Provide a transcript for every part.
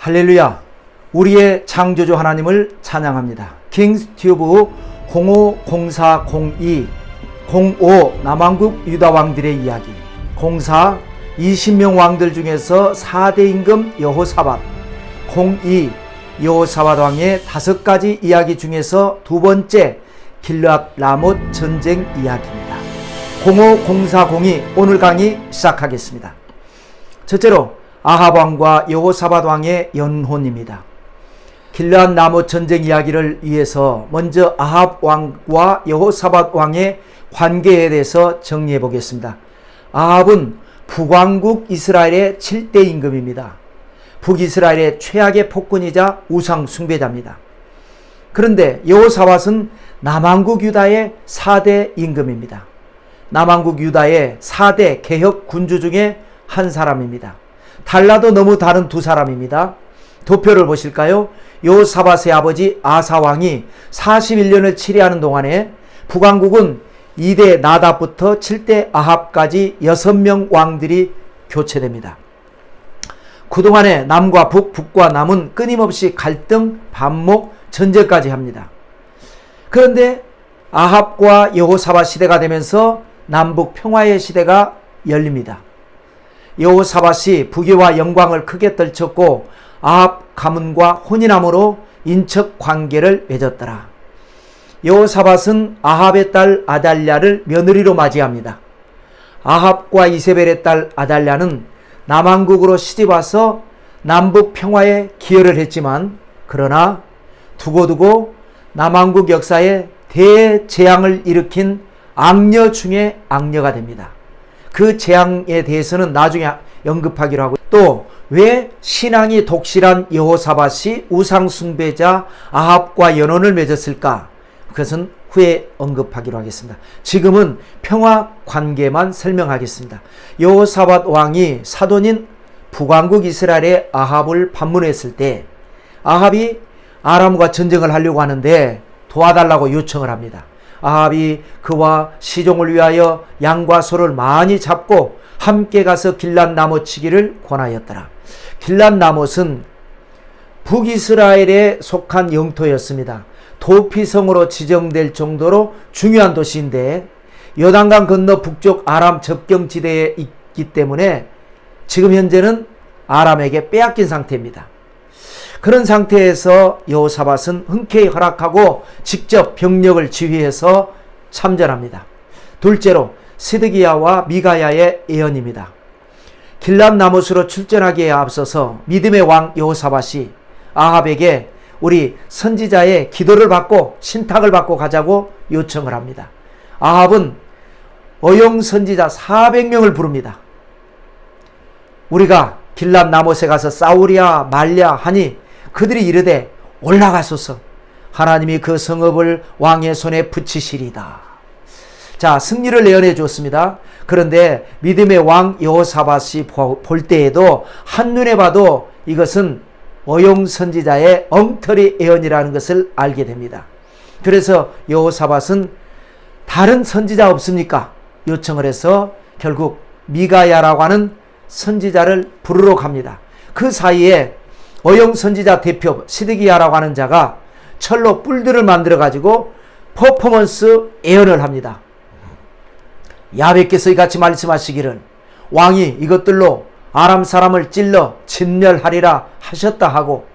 할렐루야. 우리의 창조주 하나님을 찬양합니다. 킹스튜브 050402 05 남왕국 유다 왕들의 이야기 04 20명 왕들 중에서 4대 임금 여호사밧 02 여호사밧 왕의 다섯 가지 이야기 중에서 두 번째 길앗 라못 전쟁 이야기입니다. 050402 오늘 강의 시작하겠습니다. 첫째로 아합 왕과 여호사밧 왕의 연혼입니다. 길앗 나무 전쟁 이야기를 위해서 먼저 아합 왕과 여호사밧 왕의 관계에 대해서 정리해 보겠습니다. 아합은 북왕국 이스라엘의 7대 임금입니다. 북이스라엘의 최악의 폭군이자 우상 숭배자입니다. 그런데 여호사밧은 남왕국 유다의 4대 임금입니다. 남왕국 유다의 4대 개혁 군주 중에 한 사람입니다. 달라도 너무 다른 두 사람입니다. 도표를 보실까요? 요사밧의 아버지 아사왕이 41년을 치리하는 동안에 북왕국은 2대 나답부터 7대 아합까지 6명 왕들이 교체됩니다. 그동안에 남과 북, 북과 남은 끊임없이 갈등, 반목, 전쟁까지 합니다. 그런데 아합과 여호사밧 시대가 되면서 남북 평화의 시대가 열립니다. 여호사밧이 부귀와 영광을 크게 떨쳤고 아합 가문과 혼인함으로 인척 관계를 맺었더라. 여호사밧은 아합의 딸 아달랴를 며느리로 맞이합니다. 아합과 이세벨의 딸 아달랴는 남왕국으로 시집와서 남북 평화에 기여를 했지만 그러나 두고두고 남왕국 역사에 대재앙을 일으킨 악녀 중에 악녀가 됩니다. 그 재앙에 대해서는 나중에 언급하기로 하고 또 왜 신앙이 독실한 여호사밧이 우상 숭배자 아합과 연혼을 맺었을까? 그것은 후에 언급하기로 하겠습니다. 지금은 평화 관계만 설명하겠습니다. 여호사밧 왕이 사돈인 북왕국 이스라엘의 아합을 방문했을 때 아합이 아람과 전쟁을 하려고 하는데 도와달라고 요청을 합니다. 아합이 그와 시종을 위하여 양과 소를 많이 잡고 함께 가서 길란 나무치기를 권하였더라. 길란 나못은 북이스라엘에 속한 영토였습니다. 도피성으로 지정될 정도로 중요한 도시인데 요단강 건너 북쪽 아람 접경 지대에 있기 때문에 지금 현재는 아람에게 빼앗긴 상태입니다. 그런 상태에서 여호사밧은 흔쾌히 허락하고 직접 병력을 지휘해서 참전합니다. 둘째로 시드기야와 미가야의 예언입니다. 길람 나무스로 출전하기에 앞서서 믿음의 왕 여호사밧이 아합에게 우리 선지자의 기도를 받고 신탁을 받고 가자고 요청을 합니다. 아합은 어용 선지자 400명을 부릅니다. 우리가 길람 나못에 가서 싸우랴 말랴 하니 그들이 이르되 올라가소서 하나님이 그 성읍을 왕의 손에 붙이시리다. 자, 승리를 예언해 주었습니다. 그런데 믿음의 왕 여호사밧이 볼 때에도 한눈에 봐도 이것은 어용 선지자의 엉터리 예언이라는 것을 알게 됩니다. 그래서 여호사밧은 다른 선지자 없습니까? 요청을 해서 결국 미가야라고 하는 선지자를 부르러 갑니다. 그 사이에 어영 선지자 대표 시드기야라고 하는 자가 철로 뿔들을 만들어 가지고 퍼포먼스 예언을 합니다. 야베께서 이같이 말씀하시기를 왕이 이것들로 아람 사람을 찔러 진멸하리라 하셨다 하고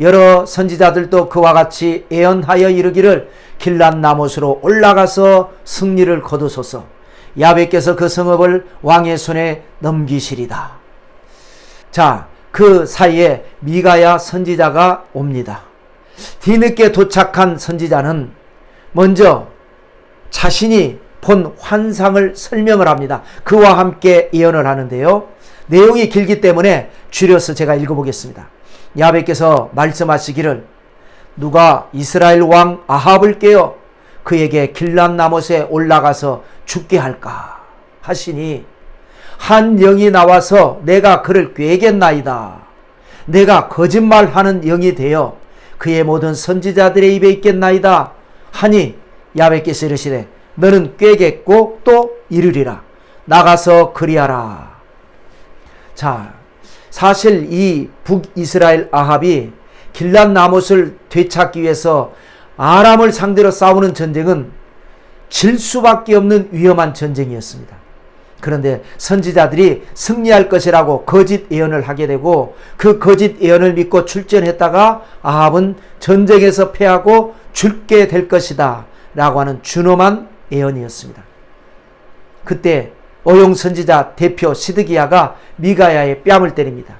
여러 선지자들도 그와 같이 예언하여 이르기를 길란 나못으로 올라가서 승리를 거두소서 야베께서 그 성읍을 왕의 손에 넘기시리다. 자, 그 사이에 미가야 선지자가 옵니다. 뒤늦게 도착한 선지자는 먼저 자신이 본 환상을 설명을 합니다. 그와 함께 예언을 하는데요. 내용이 길기 때문에 줄여서 제가 읽어보겠습니다. 야베께서 말씀하시기를 누가 이스라엘 왕 아합을 깨어 그에게 길란 나못에 올라가서 죽게 할까 하시니 한 영이 나와서 내가 그를 꾀겠나이다. 내가 거짓말하는 영이 되어 그의 모든 선지자들의 입에 있겠나이다. 하니 야베께서 이르시되 너는 꾀겠고 또 이르리라. 나가서 그리하라. 자, 사실 이 북이스라엘 아합이 길란 나못을 되찾기 위해서 아람을 상대로 싸우는 전쟁은 질 수밖에 없는 위험한 전쟁이었습니다. 그런데 선지자들이 승리할 것이라고 거짓 예언을 하게 되고 그 거짓 예언을 믿고 출전했다가 아합은 전쟁에서 패하고 죽게 될 것이다 라고 하는 준엄한 예언이었습니다. 그때 어용 선지자 대표 시드기야가 미가야의 뺨을 때립니다.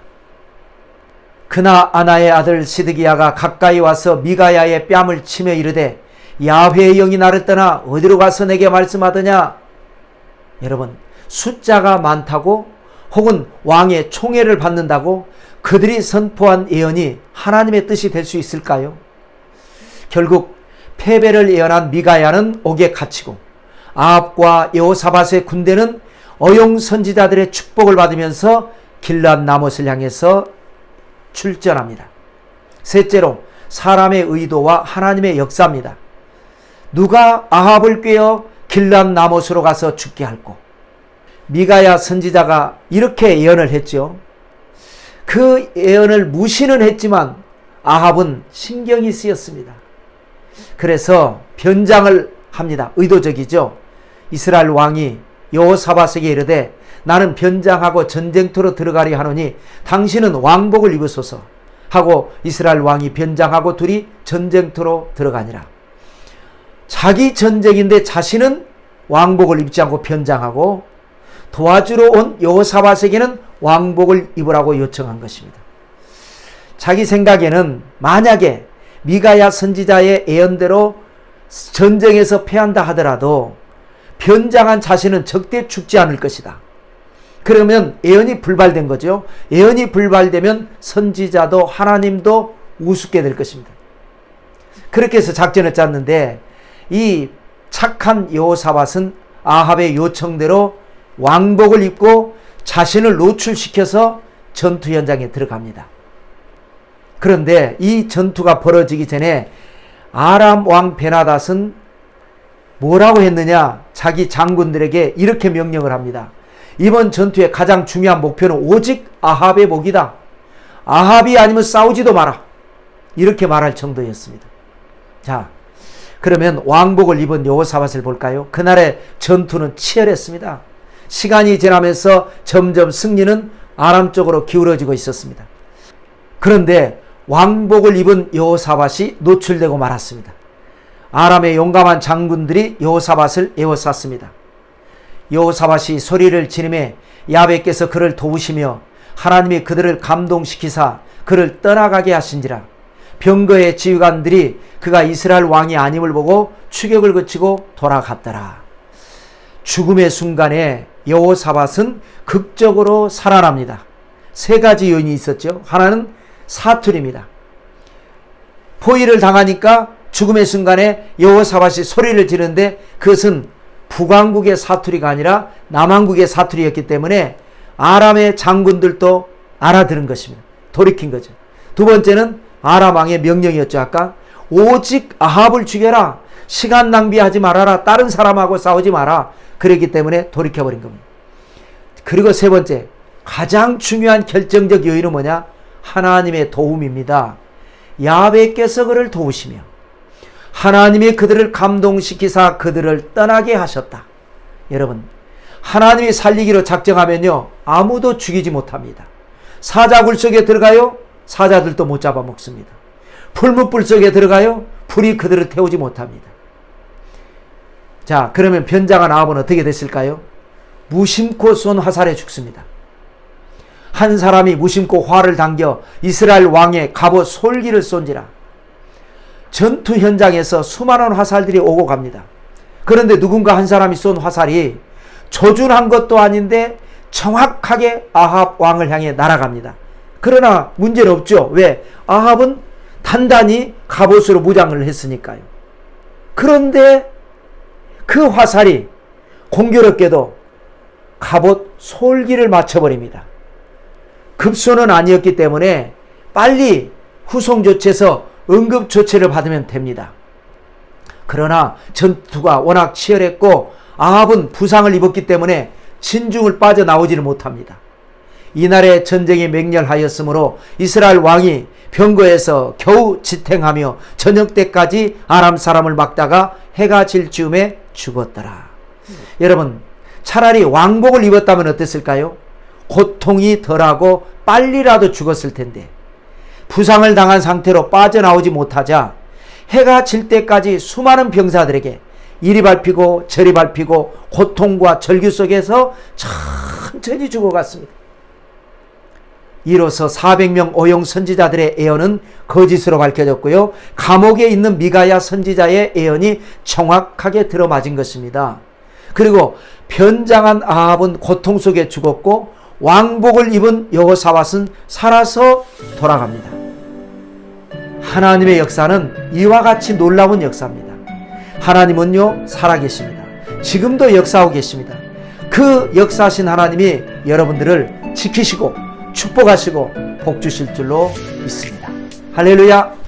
그나 아나의 아들 시드기야가 가까이 와서 미가야의 뺨을 치며 이르되 야훼의 영이 나를 떠나 어디로 가서 내게 말씀하더냐? 여러분 숫자가 많다고 혹은 왕의 총애를 받는다고 그들이 선포한 예언이 하나님의 뜻이 될 수 있을까요? 결국 패배를 예언한 미가야는 옥에 갇히고 아합과 여호사밧의 군대는 어용 선지자들의 축복을 받으면서 길랏 나못을 향해서 출전합니다. 셋째로 사람의 의도와 하나님의 역사입니다. 누가 아합을 꿰어 길랏 나못으로 가서 죽게 할고 미가야 선지자가 이렇게 예언을 했죠. 그 예언을 무시는 했지만 아합은 신경이 쓰였습니다. 그래서 변장을 합니다. 의도적이죠. 이스라엘 왕이 여호사밧에게 이르되 나는 변장하고 전쟁터로 들어가리 하노니 당신은 왕복을 입으소서 하고 이스라엘 왕이 변장하고 둘이 전쟁터로 들어가니라. 자기 전쟁인데 자신은 왕복을 입지 않고 변장하고 도와주러 온 여호사밧에게는 왕복을 입으라고 요청한 것입니다. 자기 생각에는 만약에 미가야 선지자의 예언대로 전쟁에서 패한다 하더라도 변장한 자신은 절대 죽지 않을 것이다. 그러면 예언이 불발된 거죠. 예언이 불발되면 선지자도 하나님도 우습게 될 것입니다. 그렇게 해서 작전을 짰는데 이 착한 여호사밧은 아합의 요청대로 왕복을 입고 자신을 노출시켜서 전투 현장에 들어갑니다. 그런데 이 전투가 벌어지기 전에 아람 왕 베나닷은 뭐라고 했느냐? 자기 장군들에게 이렇게 명령을 합니다. 이번 전투의 가장 중요한 목표는 오직 아합의 목이다. 아합이 아니면 싸우지도 마라. 이렇게 말할 정도였습니다. 자, 그러면 왕복을 입은 여호사밧을 볼까요? 그날의 전투는 치열했습니다. 시간이 지나면서 점점 승리는 아람 쪽으로 기울어지고 있었습니다. 그런데 왕복을 입은 여호사밧이 노출되고 말았습니다. 아람의 용감한 장군들이 여호사밧을 에워쌌습니다. 여호사밧이 소리를 지르매 야베께서 그를 도우시며 하나님이 그들을 감동시키사 그를 떠나가게 하신지라 병거의 지휘관들이 그가 이스라엘 왕이 아님을 보고 추격을 그치고 돌아갔더라. 죽음의 순간에 여호사밧은 극적으로 살아납니다. 세 가지 요인이 있었죠. 하나는 사투리입니다. 포위를 당하니까 죽음의 순간에 여호사밧이 소리를 지르는데 그것은 북왕국의 사투리가 아니라 남왕국의 사투리였기 때문에 아람의 장군들도 알아들은 것입니다. 돌이킨 거죠. 두 번째는 아람 왕의 명령이었죠. 아까 오직 아합을 죽여라. 시간 낭비하지 말아라. 다른 사람하고 싸우지 마라. 그랬기 때문에 돌이켜버린 겁니다. 그리고 세 번째, 가장 중요한 결정적 요인은 뭐냐? 하나님의 도움입니다. 야베께서 그를 도우시며 하나님이 그들을 감동시키사 그들을 떠나게 하셨다. 여러분, 하나님이 살리기로 작정하면요, 아무도 죽이지 못합니다. 사자굴 속에 들어가요? 사자들도 못 잡아먹습니다. 풀무불 속에 들어가요? 불이 그들을 태우지 못합니다. 자, 그러면 변장한 아합은 어떻게 됐을까요? 무심코 쏜 화살에 죽습니다. 한 사람이 무심코 화를 당겨 이스라엘 왕의 갑옷 솔기를 쏜지라. 전투 현장에서 수많은 화살들이 오고 갑니다. 그런데 누군가 한 사람이 쏜 화살이 조준한 것도 아닌데 정확하게 아합 왕을 향해 날아갑니다. 그러나 문제는 없죠. 왜? 아합은 단단히 갑옷으로 무장을 했으니까요. 그런데 그 화살이 공교롭게도 갑옷 솔기를 맞춰버립니다. 급소는 아니었기 때문에 빨리 후송 조치해서 응급 조치를 받으면 됩니다. 그러나 전투가 워낙 치열했고 아합은 부상을 입었기 때문에 신중을 빠져나오지를 못합니다. 이날에 전쟁이 맹렬하였으므로 이스라엘 왕이 병거에서 겨우 지탱하며 저녁 때까지 아람 사람을 막다가 해가 질 즈음에 죽었더라. 여러분 차라리 왕복을 입었다면 어땠을까요? 고통이 덜하고 빨리라도 죽었을 텐데 부상을 당한 상태로 빠져나오지 못하자 해가 질 때까지 수많은 병사들에게 이리 밟히고 저리 밟히고 고통과 절규 속에서 천천히 죽어갔습니다. 이로써 400명 어용 선지자들의 예언은 거짓으로 밝혀졌고요. 감옥에 있는 미가야 선지자의 예언이 정확하게 들어맞은 것입니다. 그리고 변장한 아합은 고통 속에 죽었고 왕복을 입은 여호사밧은 살아서 돌아갑니다. 하나님의 역사는 이와 같이 놀라운 역사입니다. 하나님은요 살아계십니다. 지금도 역사하고 계십니다. 그 역사하신 하나님이 여러분들을 지키시고 축복하시고 복 주실 줄로 믿습니다. 할렐루야.